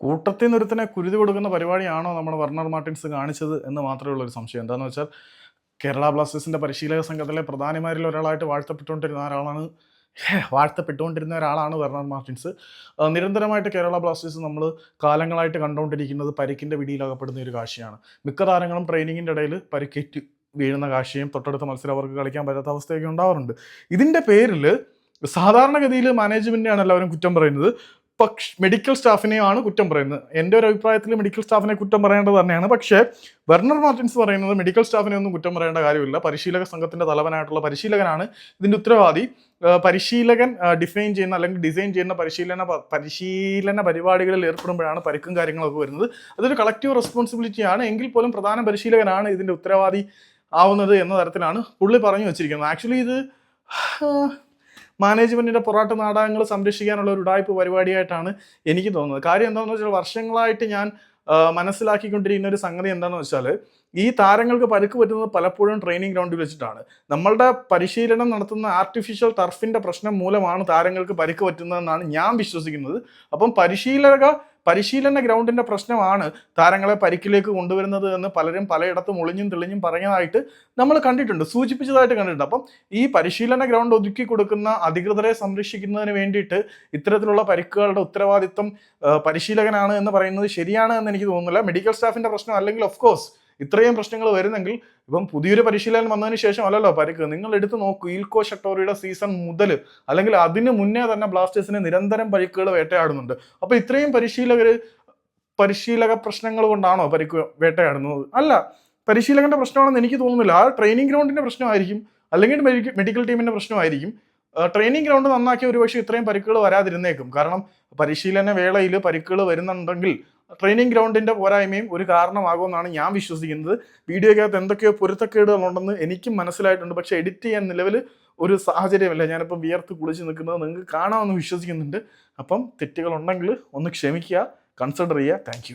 കൂട്ടത്തിൽ നിന്നൊരുത്തിനെ കുരുതി കൊടുക്കുന്ന പരിപാടിയാണോ നമ്മുടെ വർണർ മാർട്ടിൻസ് കാണിച്ചത് എന്ന് മാത്രമേ ഉള്ളൂ ഒരു സംശയം. എന്താണെന്ന് വെച്ചാൽ കേരള ബ്ലാസ്റ്റേഴ്സിന്റെ പരിശീലക സംഘത്തിലെ പ്രധാനിമാരിൽ ഒരാളായിട്ട് വാഴ്ത്തപ്പെട്ടുകൊണ്ടിരുന്ന ഒരാളാണ് വാഴ്ത്തപ്പെട്ടുകൊണ്ടിരുന്ന ഒരാളാണ് വെർണർ മാർട്ടിൻസ്. നിരന്തരമായിട്ട് കേരള ബ്ലാസ്റ്റേഴ്സ് നമ്മൾ കാലങ്ങളായിട്ട് കണ്ടുകൊണ്ടിരിക്കുന്നത് പരിക്കിന്റെ പിടിയിലകപ്പെടുന്ന ഒരു കാഴ്ചയാണ്. മിക്ക താരങ്ങളും ട്രെയിനിങ്ങിന്റെ ഇടയിൽ പരിക്കേറ്റ് വീഴുന്ന കാഴ്ചയും തൊട്ടടുത്ത മത്സരം അവർക്ക് കളിക്കാൻ പറ്റാത്ത അവസ്ഥയൊക്കെ ഉണ്ടാവാറുണ്ട്. ഇതിന്റെ പേരിൽ സാധാരണഗതിയിൽ മാനേജ്മെന്റിനെയാണ് എല്ലാവരും കുറ്റം പറയുന്നത്. പക്ഷെ മെഡിക്കൽ സ്റ്റാഫിനെയാണ് കുറ്റം പറയുന്നത്. എന്റെ ഒരു അഭിപ്രായത്തിൽ മെഡിക്കൽ സ്റ്റാഫിനെ കുറ്റം പറയേണ്ടത് തന്നെയാണ്. പക്ഷേ വെർണർ മാർട്ടിൻസ് പറയുന്നത് മെഡിക്കൽ സ്റ്റാഫിനെ ഒന്നും കുറ്റം പറയേണ്ട കാര്യമില്ല. പരിശീലക സംഘത്തിന്റെ തലവനായിട്ടുള്ള പരിശീലകനാണ് ഇതിന്റെ ഉത്തരവാദി. പരിശീലകൻ ഡിഫൈൻ ചെയ്യുന്ന അല്ലെങ്കിൽ ഡിസൈൻ ചെയ്യുന്ന പരിശീലന പരിശീലന പരിപാടികളിൽ ഏർപ്പെടുമ്പോഴാണ് പരിക്കും കാര്യങ്ങളൊക്കെ വരുന്നത്. അതൊരു കളക്റ്റീവ് റെസ്പോൺസിബിലിറ്റിയാണ് എങ്കിൽ പോലും പ്രധാന പരിശീലകനാണ് ഇതിന്റെ ഉത്തരവാദി ആവുന്നത് എന്ന തരത്തിലാണ് പുള്ളി പറഞ്ഞു വെച്ചിരിക്കുന്നത്. ആക്ച്വലി ഇത് മാനേജ്മെന്റിന്റെ പൊറാട്ട് നാടകങ്ങൾ സംരക്ഷിക്കാനുള്ള ഒരു ഉടായ്പ പരിപാടിയായിട്ടാണ് എനിക്ക് തോന്നുന്നത്. കാര്യം എന്താണെന്ന് വെച്ചാൽ വർഷങ്ങളായിട്ട് ഞാൻ മനസ്സിലാക്കിക്കൊണ്ടിരിക്കുന്ന ഒരു സംഗതി എന്താണെന്ന് വെച്ചാൽ ഈ താരങ്ങൾക്ക് പരുക്ക് പറ്റുന്നത് പലപ്പോഴും ട്രെയിനിങ് ഗ്രൗണ്ടിൽ വെച്ചിട്ടാണ്. നമ്മളുടെ പരിശീലനം നടത്തുന്ന ആർട്ടിഫിഷ്യൽ ടർഫിന്റെ പ്രശ്നം മൂലമാണ് താരങ്ങൾക്ക് പരുക്ക് പറ്റുന്നതെന്നാണ് ഞാൻ വിശ്വസിക്കുന്നത്. അപ്പം പരിശീലക പരിശീലന ഗ്രൗണ്ടിന്റെ പ്രശ്നമാണ് താരങ്ങളെ പരിക്കിലേക്ക് കൊണ്ടുവരുന്നത് എന്ന് പലരും പലയിടത്തും ഒളിഞ്ഞും തെളിഞ്ഞും പറഞ്ഞതായിട്ട് നമ്മൾ കണ്ടിട്ടുണ്ട് സൂചിപ്പിച്ചതായിട്ട് കണ്ടിട്ടുണ്ട്. അപ്പം ഈ പരിശീലന ഗ്രൗണ്ട് ഒതുക്കി കൊടുക്കുന്ന അധികൃതരെ സംരക്ഷിക്കുന്നതിന് വേണ്ടിയിട്ട് ഇത്തരത്തിലുള്ള പരിക്കുകളുടെ ഉത്തരവാദിത്വം പരിശീലകനാണ് എന്ന് പറയുന്നത് ശരിയാണ് എന്ന് എനിക്ക് തോന്നുന്നില്ല. മെഡിക്കൽ സ്റ്റാഫിന്റെ പ്രശ്നം അല്ലെങ്കിൽ ഓഫ് കോഴ്സ് ഇത്രയും പ്രശ്നങ്ങൾ വരുന്നെങ്കിൽ ഇപ്പം പുതിയൊരു പരിശീലനം വന്നതിന് ശേഷം അല്ലല്ലോ പരിക്ക്. നിങ്ങൾ എടുത്തു നോക്കൂ ഈൽക്കോ ഷട്ടോറിയുടെ സീസൺ മുതൽ അല്ലെങ്കിൽ അതിന് മുന്നേ തന്നെ ബ്ലാസ്റ്റേഴ്സിന് നിരന്തരം പരിക്കുകൾ വേട്ടയാടുന്നുണ്ട്. അപ്പൊ ഇത്രയും പരിശീലകർ പരിശീലക പ്രശ്നങ്ങൾ കൊണ്ടാണോ പരിക്ക് വേട്ടയാടുന്നത്? അല്ല പരിശീലകന്റെ പ്രശ്നമാണെന്ന് എനിക്ക് തോന്നുന്നില്ല. ആ ട്രെയിനിങ് ഗ്രൗണ്ടിന്റെ പ്രശ്നമായിരിക്കും അല്ലെങ്കിൽ മെഡിക്കൽ ടീമിന്റെ പ്രശ്നമായിരിക്കും. ട്രെയിനിങ് ഗ്രൗണ്ട് നന്നാക്കിയ ഒരുപക്ഷെ ഇത്രയും പരിക്കുകൾ വരാതിരുന്നേക്കും. കാരണം പരിശീലന വേളയിൽ പരിക്കുകൾ വരുന്നുണ്ടെങ്കിൽ ട്രെയിനിങ് ഗ്രൗണ്ടിന്റെ പോരായ്മയും ഒരു കാരണമാകുമെന്നാണ് ഞാൻ വിശ്വസിക്കുന്നത്. വീഡിയോയ്ക്കകത്ത് എന്തൊക്കെയോ പൊരുത്തക്കേടുകളുണ്ടെന്ന് എനിക്കും മനസ്സിലായിട്ടുണ്ട്. പക്ഷെ എഡിറ്റ് ചെയ്യാൻ നിലവിൽ ഒരു സാഹചര്യമല്ല. ഞാനിപ്പം വിയർത്ത് കുളിച്ച് നിൽക്കുന്നത് നിങ്ങൾക്ക് കാണാമെന്ന് വിശ്വസിക്കുന്നുണ്ട്. അപ്പം തെറ്റുകളുണ്ടെങ്കിൽ ഒന്ന് ക്ഷമിക്കുക കൺസിഡർ ചെയ്യുക. താങ്ക്